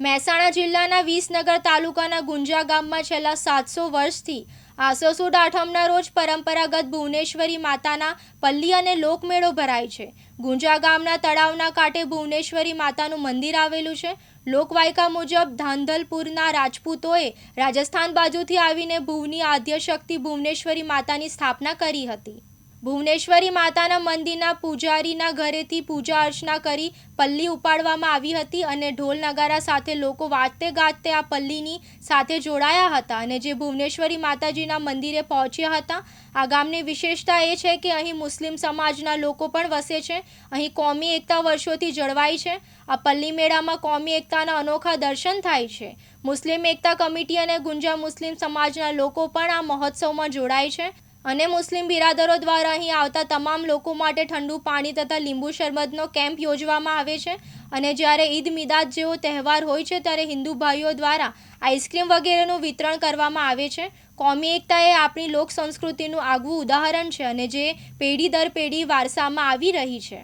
મહેસાણા જિલ્લાના વિસનગર તાલુકાના ગુંજા ગામમાં છેલ્લા સાતસો વર્ષથી આસો આઠમના રોજ પરંપરાગત ભુવનેશ્વરી માતાના પલ્લી અને લોકમેળો ભરાય છે. ગુંજા ગામના તળાવના કાંઠે ભુવનેશ્વરી માતાનું મંદિર આવેલું છે. લોકવાયકા મુજબ ધાંધલપુરના રાજપૂતોએ રાજસ્થાન બાજુથી આવીને ભુવની આદ્યશક્તિ ભુવનેશ્વરી માતાની સ્થાપના કરી હતી. ભુવનેશ્વરી માતાના મંદિરના પૂજારીના ઘરેથી પૂજા અર્ચના કરી પલ્લી ઉપાડવામાં આવી હતી અને ઢોલ નગારા સાથે લોકો વાજતે ગાજતે આ પલ્લીની સાથે જોડાયા હતા અને જે ભુવનેશ્વરી માતાજીના મંદિરે પહોંચ્યા હતા. આ ગામની વિશેષતા એ છે કે અહીં મુસ્લિમ સમાજના લોકો પણ વસે છે. અહીં કોમી એકતા વર્ષોથી જળવાઈ છે. આ પલ્લી મેળામાં કોમી એકતાના અનોખા દર્શન થાય છે. મુસ્લિમ એકતા કમિટી અને ગુંજા મુસ્લિમ સમાજના લોકો પણ આ મહોત્સવમાં જોડાય છે. અને મુસ્લિમ બિરાદરો દ્વારા અહીં આવતા તમામ લોકો માટે ઠંડુ પાણી તથા લીંબુ શરબતનો કેમ્પ યોજવામાં આવે છે અને જ્યારે ઈદ મિદાદ જેવો તહેવાર હોય છે ત્યારે હિન્દુ ભાઈઓ દ્વારા આઈસ્ક્રીમ વગેરેનું વિતરણ કરવામાં આવે છે. કોમી એકતા એ આપણી લોક સંસ્કૃતિનું આગવું ઉદાહરણ છે અને જે પેઢી દર પેઢી વારસામાં આવી રહી છે.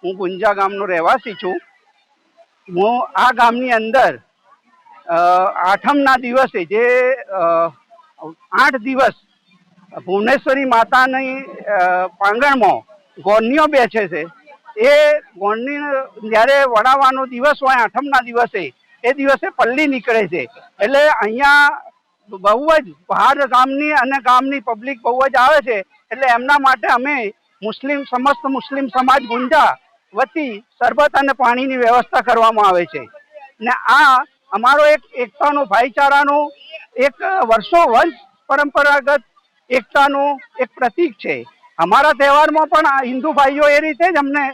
હું ગુંજા ગામનો રહેવાસી છું. હું આ ગામની અંદર આઠમના દિવસે જે આઠ દિવસ ભુવનેશ્વરી માતાની પ્રાંગણમાં ગોળનીઓ બેસે છે. એ ગોરની જ્યારે વડાવાનો દિવસ હોય, આઠમના દિવસે, એ દિવસે પલ્લી નીકળે છે. એટલે અહીંયા બહુ જ બહાર ગામની અને ગામની પબ્લિક બહુ જ આવે છે. એટલે એમના માટે અમે મુસ્લિમ, સમસ્ત મુસ્લિમ સમાજ ગુંજા વતી શરબત અને પાણીની વ્યવસ્થા કરવામાં આવે છે. ને આ અમારો એક એકતાનો ભાઈચારાનો એક વર્ષો વંશ પરંપરાગત એકતાનું એક પ્રતીક છે. અમારા તહેવારમાં પણ હિન્દુ ભાઈઓ એ રીતે જ અમને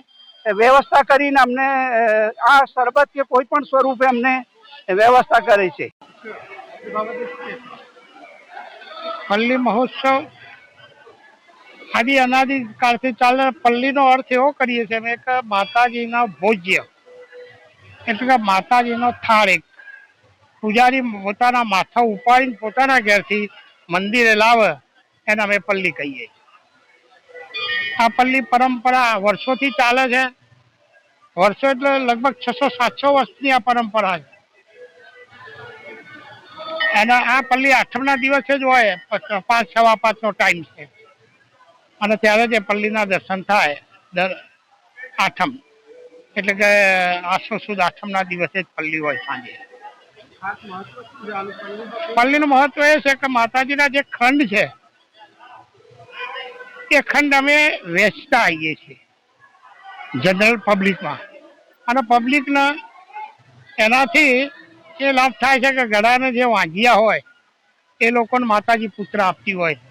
વ્યવસ્થા કરીને અમને આ શરબત કે કોઈ પણ સ્વરૂપે અમને વ્યવસ્થા કરે છે. પલ્લી મહોત્સવ આદિ અનાદિ કાળથી ચાલે, પલ્લીનો અર્થ એવો કરીએ છીએ અમે કે માતાજીના ભોજ્ય. એટલે કે માતાજીનો થાળ એક પૂજારી પોતાના માથા ઉપાડીને પોતાના ઘેરથી મંદિરે લાવે, એને અમે પલ્લી કહીએ આ પલ્લી પરંપરા વર્ષોથી ચાલે છે. વર્ષો એટલે લગભગ છસો સાતસો વર્ષની આ પરંપરા છે. અને આ પલ્લી આઠમના દિવસે જ હોય પાંચ સવા પાંચનો ટાઈમ છે. અને ત્યારે જે પલ્લીના દર્શન થાય, દર આઠમ. એટલે કે આસો સુદ આઠમના દિવસે જ પલ્લી હોય સાંજે. પલ્લીનું મહત્વ એ છે કે માતાજીના જે ખંડ છે, એ ખંડ અમે વેચતા આવીએ છીએ જનરલ પબ્લિકમાં અને પબ્લિકને એનાથી એ લાભ થાય છે કે ગળાને જે વાંજિયા હોય, એ લોકોને માતાજી પુત્ર આપતી હોય. છે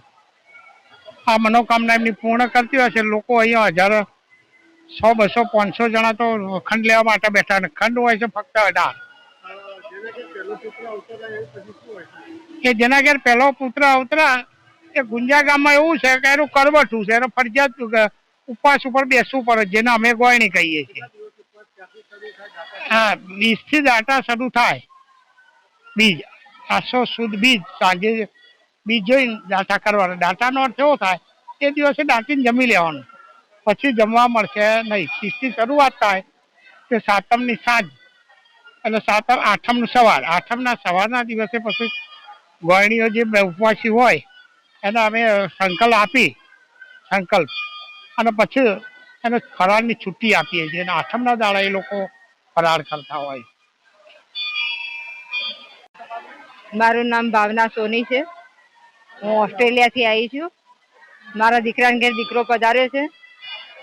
આ મનોકામના એમની પૂર્ણ કરતી હોય છે. લોકો અહીંયા હજારો સો, બસો, પાંચસો જણા તો ખંડ લેવા માટે બેઠા ખંડ હોય છે ફક્ત અઢાર. કે જેના ઘેર પહેલો પુત્ર અવતરા, એ ગુંજા ગામમાં એવું છે કે એનું કરવટું છે, એનો ફરજિયાત ઉપવાસ ઉપર બેસવું પડે, જેને અમે ગોયણી કહીએ છીએ. હા, બીજથી દાટા શરૂ થાય. બીજ, આસો સુદ બીજ, સાંજે બીજ જોઈને દાંટા કરવાના. દાંટાનો અર્થ એવો થાય, એ દિવસે દાંટીને જમી લેવાનું. પછી જમવા મળશે નહીં. ત્રીસથી શરૂઆત થાય, તે સાતમની સાંજ. એટલે સાતમ આઠમનું સવાર. આઠમના સવારના દિવસે પછી ગોળણીઓ જે ઉપવાસી હોય, એને અમે સંકલ્પ આપી, સંકલ્પ. અને પછી એને ફરાળની છુટ્ટી આપીએ છીએ. અને આઠમના દાડા એ લોકો ફરાળ કરતા હોય. મારું નામ ભાવના સોની છે. હું ઓસ્ટ્રેલિયાથી આવી છું. મારા દીકરાને ઘેર દીકરો પધાર્યો છે.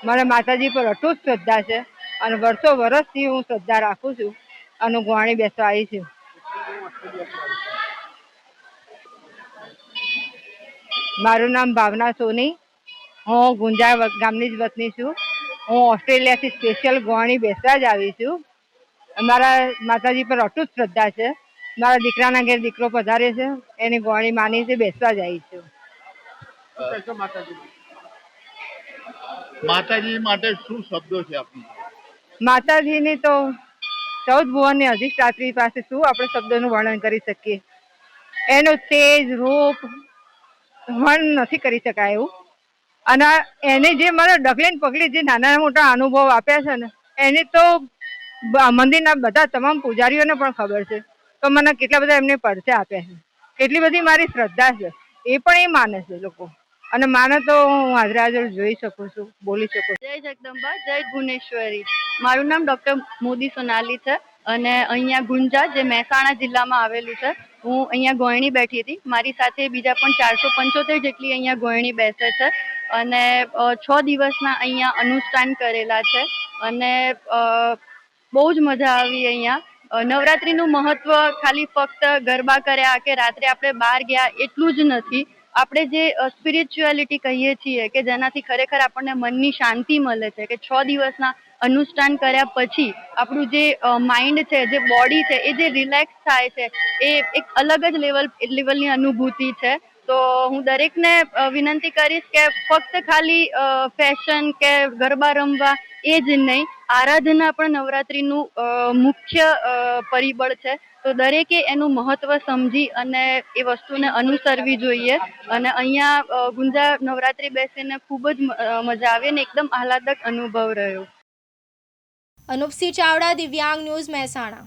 મને માતાજી પર અટૂટ શ્રદ્ધા છે. અને વર્ષો વર્ષથી હું શ્રદ્ધા રાખું છું. અને ગોણી ગોવાણી બેસવા આવી છું. મારું નામ ભાવના સોની. હું ગુંજા ગામની જ વતની છું. હું ઓસ્ટ્રેલિયાથી સ્પેશિયલ ગોવાણી બેસવા જ આવી છું. મારા માતાજી પર અટૂટ શ્રદ્ધા છે. મારા દીકરાના ઘેર દીકરો પધારે છે. એની ગોવાણી માની છે બેસવા જ આવી છું. માતાજી માટે શું શબ્દો છે આપની? માતાજીની તો ચૌદ ભુવનની અધિષ્ઠાત્રી પાસે શું આપણે શબ્દોનું વર્ણન કરી શકીએ? એનો તેજ, રૂપ વર્ણન નથી કરી શકાય એવું. અને એને જે મારા ડગલે પગલે જે નાના મોટા અનુભવ આપ્યા છે ને, એને તો મંદિરના બધા તમામ પૂજારીઓને પણ ખબર છે. તો મને કેટલા બધા એમને પરચે આપ્યા છે. કેટલી બધી મારી શ્રદ્ધા છે. એ પણ એ માને છે લોકો. અને માને તો હું હાજરે જોઈ શકું છું, બોલી શકું જય જગદંબા, જય ભુવનેશ્વરી મારું નામ ડૉક્ટર મોદી સોનાલી છે અને અહીંયા ગુંજા, જે મહેસાણા જિલ્લામાં આવેલું છે, હું અહીંયા ગોયણી બેઠી હતી. મારી સાથે બીજા પણ ચારસો પંચોતેર જેટલી અહીંયા ગોયણી બેસે છે અને છ દિવસના અહીંયા અનુષ્ઠાન કરેલા છે અને બહુ જ મજા આવી અહીંયા. નવરાત્રિનું મહત્વ ખાલી ફક્ત ગરબા કર્યા કે રાત્રે આપણે બહાર ગયા એટલું જ નથી. આપણે જે સ્પિરિચ્યુઆલિટી કહીએ છીએ કે જેનાથી ખરેખર આપણને મનની શાંતિ મળે છે કે છ દિવસના અનુષ્ઠાન કર્યા પછી આપણું જે માઇન્ડ છે, જે બોડી છે, એ જે રિલેક્સ થાય છે, એ એક અલગ જ લેવલ લેવલની અનુભૂતિ છે. તો હું દરેકને વિનંતી કરીશ કે ફક્ત ખાલી ફેશન કે ગરબા રમવા એ જ નહીં, આરાધના પણ નવરાત્રિનું મુખ્ય પરિબળ છે. તો દરેકે એનું મહત્વ સમજી અને એ વસ્તુને અનુસરવી જોઈએ. અને અહીંયા ગુંજા નવરાત્રી બેસીને ખૂબ જ મજા આવી અને એકદમ આહલાદક અનુભવ રહ્યો. અનુપસિંહ ચાવડા, દિવ્યાંગ ન્યૂઝ મહેસાણા.